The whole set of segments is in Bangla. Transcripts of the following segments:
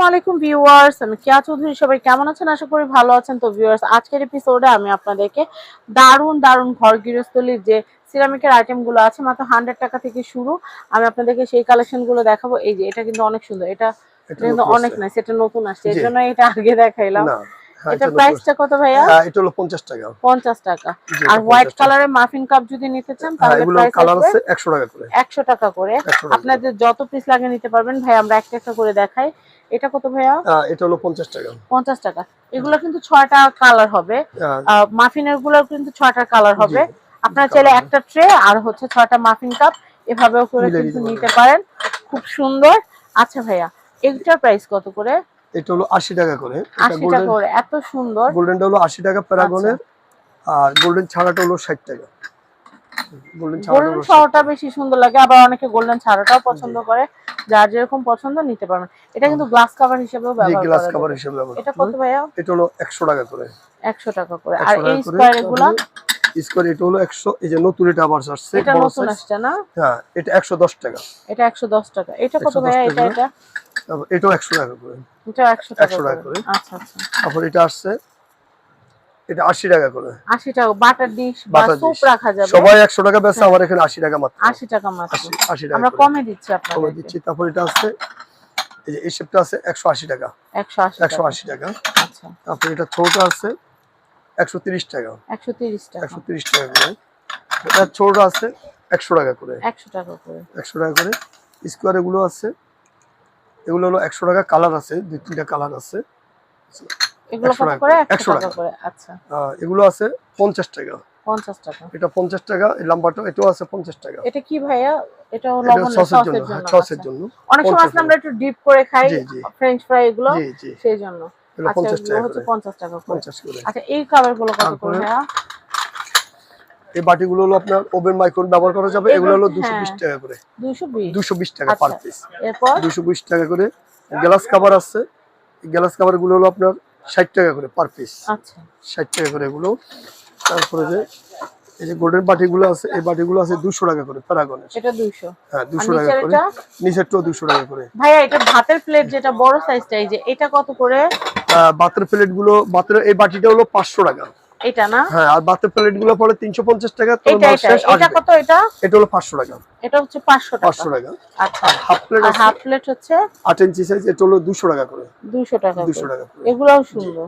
আসসালামু আলাইকুম ভিউয়ার্স আমি কিয়া চৌধুরী সবাই কেমন আছেন? আশা করি ভালো আছেন। তো ভিউয়ার্স আজকের এপিসোডে আমি আপনাদেরকে দারুণ দারুণ ঘর গৃহস্থলীর যে সিরামিকের আইটেমগুলো আছে মাত্র হান্ড্রেড টাকা থেকে শুরু আমি আপনাদেরকে সেই কালেকশনগুলো দেখাবো। এই যে এটা কিন্তু অনেক সুন্দর। এটা কিন্তু অনেক আসছে। নাইস এটা নতুন আসছে। এর জন্য এটা আগে দেখাইলাম। এটা এটা নতুন প্রাইসটা কত ভাইয়া? এটা হলো পঞ্চাশ টাকা। পঞ্চাশ টাকা। আর হোয়াইট কালারের মাফিন কাপ যদি নিতে চান তাহলে প্রাইস কালার আছে একশো টাকা করে। একশো টাকা করে। 100 টাকা করে। আপনাদের যত পিস লাগে নিতে পারবেন। ভাই আমরা একটা একটা করে দেখাই। এটা কত ভাইয়া? এটা হলো পঞ্চাশ টাকা। পঞ্চাশ টাকা। এগুলো কিন্তু ছয়টা কালার হবে। মাফিনেরগুলো কিন্তু ছয়টা কালার হবে। আপনারা চাইলে একটা ট্রে আর হচ্ছে ছয়টা মাফিন কাপ এভাবেও করে কিন্তু নিতে পারেন। খুব সুন্দর। আচ্ছা ভাইয়া এটার প্রাইস কত করে? এটা হলো আশি টাকা করে। আশি টাকা করে। এত সুন্দর। গোল্ডেনটা হলো আশি টাকা প্যারাগনের। আচ্ছা। আর গোল্ডেন ছাড়াটা হলো ষাট টাকা। গোল্ডেন ছাড়াটা গোল্ডেন হলো 60 ছাড়াটা বেশি সুন্দর লাগে আবার অনেকে গোল্ডেন ছাড়াটাও পছন্দ করে যার যেরকম পছন্দ নিতে পারবেন। এটা কিন্তু গ্লাস কাভার হিসেবেও ব্যবহার গ্লাস করা হিসেবে ব্যবহার এটা কত ভাইয়া? এটা হলো একশো টাকা করে। একশো টাকা করে। আর এই। স্কোয়ার এগুলা এটা হলো একশো এই যে নতুন এটা আবার আসছে এটা নতুন আসছে না? হ্যাঁ এটা একশো দশ টাকা। এটা টাকা। এটা কত ভাইয়া? এটা এটা? এটাও একশো টাকা করে। এটা একশো টাকা 100 টাকা করে। করে। আচ্ছা আচ্ছা। তারপর এটা আসছে এটা আশি টাকা করে। আশি টাকা বাটার ডিশ বা Butter রাখা যাবে। সবাই একশো টাকা বেচে হ্যাঁ। আমার এখানে আশি টাকা মাত্র। আশি টাকা মাত্র। আশি আশি টাকা আমরা কমে দিচ্ছি কমে দিচ্ছি তারপর এটা আছে এই যে এই শেপটা আছে একশো আশি টাকা। একশো আশি একশো আশি টাকা। আচ্ছা। তারপর এটা ছোটটা আছে একশো তিরিশ টাকা। একশো তিরিশ টাকা। একশো তিরিশ টাকা করে। এটা ছোটটা আছে একশো টাকা করে। একশো টাকা করে। একশো টাকা করে। স্কোয়ার এগুলো আছে। এগুলো হলো একশো টাকা কালার আছে দুই তিনটা কালার আছে। এগুলো কত করে? করে, 100 টাকা টাকা। করে আচ্ছা। এগুলো আছে পঞ্চাশ টাকা। পঞ্চাশ টাকা। এটা পঞ্চাশ টাকা এই লাম্বাটা এটাও আছে টাকা। এটা কি ভাইয়া? এটা এটা সসের সসের জন্য জন্য হ্যাঁ, সসের আচ্ছা। জন্য। অনেক সময় আমরা একটু ডিপ করে খাই জি, জি। ফ্রেঞ্চ ফ্রাই এগুলো সেই জন্য। আচ্ছা টাকা করে। আচ্ছা এই কালার কত করে ভাইয়া? এই বাটিগুলো হলো আপনার ওভেন মাইক্রোন ব্যবহার করা যাবে এগুলো হলো দুশো বিশ হ্যাঁ। টাকা করে। দুশো বিশ। টাকা পার। পিস এরপর? টাকা করে। গ্লাস কাভার আছে। গ্লাস কাভারগুলো হলো আপনার ষাট টাকা করে পার পিস আচ্ছা। ষাট টাকা করে এগুলো। তারপরে যে এই যে গোল্ডেন বাটিগুলো আছে এই বাটিগুলো আছে দুশো টাকা করে প্যারাগনের। এটা দুইশো। হ্যাঁ দুশো টাকা করে। নিচেরটাও দুশো টাকা করে। ভাইয়া এটা ভাতের প্লেট যেটা বড় সাইজটা এই যে এটা কত করে? আহ, বাতের প্লেটগুলো বাতের এই বাটিটা হলো পাঁচশো টাকা। এটা না? হ্যাঁ আর বাতের প্লেটগুলো তিনশো পঞ্চাশ টাকা তো এটা এটা শেষ এটা কত এটা? এটা হলো পাঁচশো টাকা। এটা হচ্ছে পাঁচশো টাকা। পাঁচশো টাকা। আচ্ছা। হাফ প্লেট আর হাফ প্লেট হচ্ছে? আট ইঞ্চি সাইজ এটা হলো দুশো টাকা করে। দুইশো টাকা দুশো করে। টাকা করে। এগুলাও সুন্দর।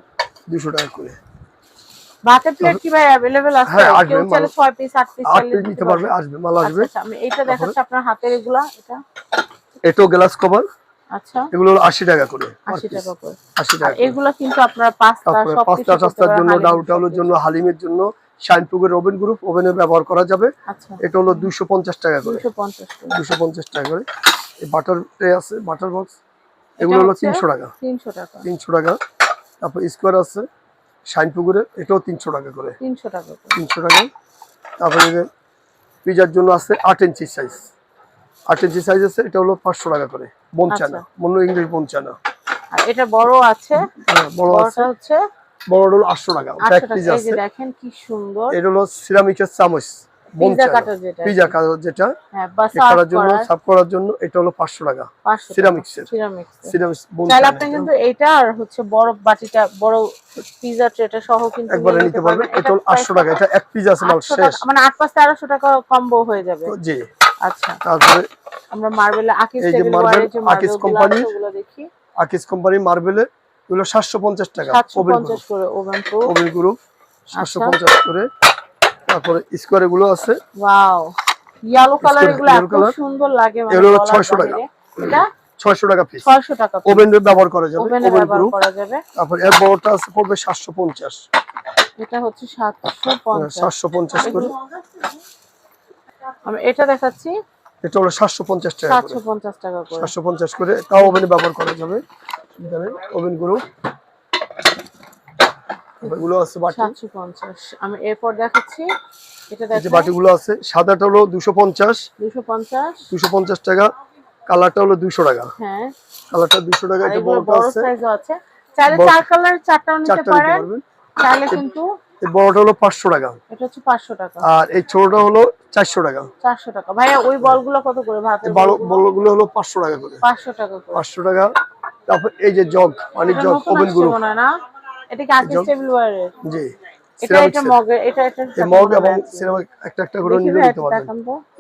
দুশো টাকা করে। ভাতের প্লেট কি ভাই অ্যাভেলেবেল আছে? হ্যাঁ, কেউ চাইলে মাল- ছয় পিস আট পিস আট পিস নিতে পারবে আসবে মাল আসবে। আচ্ছা আমি এইটা দেখাচ্ছি আপনার হাতের এগুলা এটা। এটাও গ্লাস কভার আচ্ছা। এগুলো টাকা করে per আশি piece। টাকা করে। কিন্তু আপনারা পাস্তা সব জন্য ডাউটাউলের জন্য হালিমের জন্য ওভেন গ্রুপ ওভেনে ব্যবহার করা যাবে। আচ্ছা। এটা হলো দুশো পঞ্চাশ টাকা করে। দুশো পঞ্চাশ করে। দুশো পঞ্চাশ টাকা করে। এই বাটার ট্রে আছে বাটার বক্স। এগুলো হলো হচ্ছে তিনশো টাকা। তিনশো টাকা। তিনশো টাকা। তারপর স্কোয়ার আছে শাইনপুকুরের এটাও তিনশো টাকা করে। তিনশো টাকা তারপরে পিজার জন্য আছে আট ইঞ্চি সাইজ আট ইঞ্চি সাইজ আছে এটা হলো পাঁচশো টাকা করে। বনচানা আচ্ছা। মন্য ইংলিশ বনচানা। আর এটা বড় আছে হ্যাঁ, বড় আছে। হচ্ছে বড় হলো আটশো টাকা পিস আছে। দেখেন কি সুন্দর। এটা হলো সিরামিকের চামচ পিজা কাটার যেটা পিজা হ্যাঁ করার জন্য করার। করার জন্য এটা হলো টাকা সিরামিক্সের। সিরামিক্স। আপনি কিন্তু এটা আর হচ্ছে বড় বাটিটা বড় পিজা ট্রেটা সহ কিন্তু একবারে নিতে পারবেন। এটা হলো টাকা এটা এক পিস আছে মাল শেষ। মানে আট পাঁচ তেরোশো টাকা কম্বো হয়ে যাবে। জি। আচ্ছা। তারপরে আমরা মার্বেলে আকিস এই যে মার্বেল, মার্বেল ওগুলো দেখি। আকিস কোম্পানি মার্বেলের এগুলো সাতশো পঞ্চাশ টাকা সাতশো ওভেন করে ওভেন গ্রুপ করে। তারপরে স্কোয়ার এগুলো আছে। ওয়াও ইয়েলো কালার এগুলো এত সুন্দর লাগে মানে এগুলো 600 টাকা। এটা? ছয়শো টাকা পিস 600 টাকা ওভেন ব্যবহার করা যাবে। ওভেনে ব্যবহার করা যাবে। তারপর এর বড়টা আছে পড়বে সাতশো পঞ্চাশ। এটা হচ্ছে 750 সাতশো পঞ্চাশ করে। আমি এটা দেখাচ্ছি। এটা হলো সাতশো পঞ্চাশ টাকা করে। 750 টাকা করে। সাতশো পঞ্চাশ করে। তাও ওভেনে ব্যবহার করা যাবে। ওভেন গ্রুপ এগুলো আছে বাটি। 750 আমি এরপর দেখাচ্ছি। এটা এই যে দেখেন। বাটিগুলো আছে সাদাটা হলো দুশো পঞ্চাশ। 250 দুশো পঞ্চাশ টাকা। কালারটা হলো দুশো টাকা। হ্যাঁ। কালারটা দুশো টাকা। এটা বড় সাইজও আছে। চাইলে চার কালার চারটাও নিতে চারটা নিতে পারেন। চাইলে কিন্তু এই বড়টা হলো টাকা। এটা হচ্ছে 500 টাকা। আর এই ছোটটা হলো টাকা। 400 টাকা। ভাইয়া ওই বলগুলো কত করে হলো টাকা করে। 500 টাকা করে। টাকা। তারপর এই যে জগ পানির এটা জগ ওভেন না? এটা কি আর্টিস্ট টেবিল ওয়ারের? জি। এটা এটা set। এটা এটা মগ এবং একটা একটা করে নিয়ে নিতে পারবেন।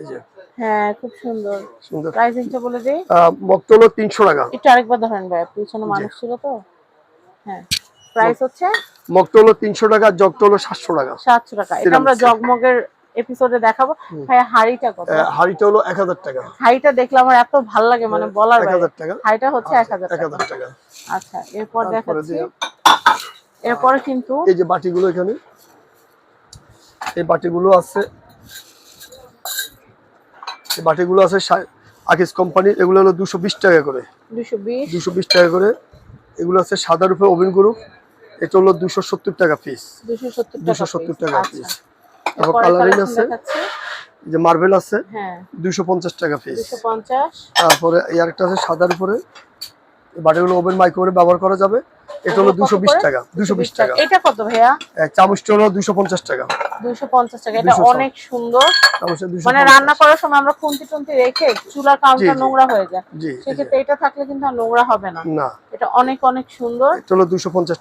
এই যে। হ্যাঁ খুব সুন্দর। সুন্দর। প্রাইসিংটা বলে দেই। হলো তিনশো টাকা। একটু আরেকবার ধরেন ভাই পিছনে মানুষ ছিল তো? হ্যাঁ। প্রাইস হচ্ছে? মগটা হলো তিনশো টাকা জগটা হলো সাতশো টাকা। সাতশো টাকা। এটা আমরা জগমগের এপিসোডে দেখাবো। ভাই হাড়িটা কত? হাঁড়িটা হলো এক হাজার টাকা। হাড়িটা দেখলে আমার এত ভালো লাগে মানে বলার এক বাইরে। হাজার টাকা। হাড়িটা হচ্ছে এক হাজার এক টাকা। হাজার টাকা। আচ্ছা এরপর দেখাচ্ছি। এরপরে কিন্তু এই যে বাটিগুলো এখানে। এই বাটিগুলো আছে। এই বাটিগুলো আছে আকিস কোম্পানির এগুলো হলো দুশো বিশ টাকা করে। দুশো বিশ। দুশো বিশ টাকা করে। এগুলো আছে সাদা রূপে ওভেন গ্রুপ। এটা হলো দুশো সত্তর টাকা পিস দুশো সত্তর টাকা। টাকা আচ্ছা। পিস তারপর কালারিং আছে। যে মার্বেল আছে। হ্যাঁ। পঞ্চাশ টাকা পিস তারপরে এই আরেকটা আছে সাদার উপরে। বাড়িগুলো বাটিগুলো ওভেন মাইক্রোওয়েভে ব্যবহার করা যাবে। এটা হলো দুশো? টাকা। দুশো বিশ টাকা। এটা কত ভাইয়া? চামচটা হলো দুশো পঞ্চাশ টাকা। দুশো পঞ্চাশ টাকা। এটা 250 অনেক সুন্দর। মানে রান্না করার সময় আমরা খুন্তি টুন্তি রেখে চুলার কাউন্টার নোংরা হয়ে যায়। সেক্ষেত্রে এটা থাকলে কিন্তু আর নোংরা হবে না। এটা অনেক অনেক সুন্দর। এটা হলো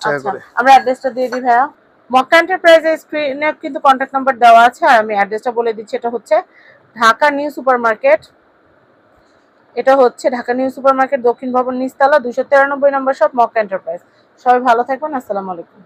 টাকা আচ্ছা করে। আমরা অ্যাড্রেসটা দিয়ে দিই ভাইয়া। মক্কা এন্টারপ্রাইজের স্ক্রিনে কিন্তু কন্ট্যাক্ট নাম্বার দেওয়া আছে আর আমি অ্যাড্রেসটা বলে দিচ্ছি। এটা হচ্ছে ঢাকা নিউ সুপার মার্কেট এটা হচ্ছে ঢাকা নিউ সুপার মার্কেট দক্ষিণ ভবন নিচতলা দুশো তিরানব্বই নম্বর সব মক্কা এন্টারপ্রাইজ সবাই ভালো থাকবেন আসসালামু আলাইকুম।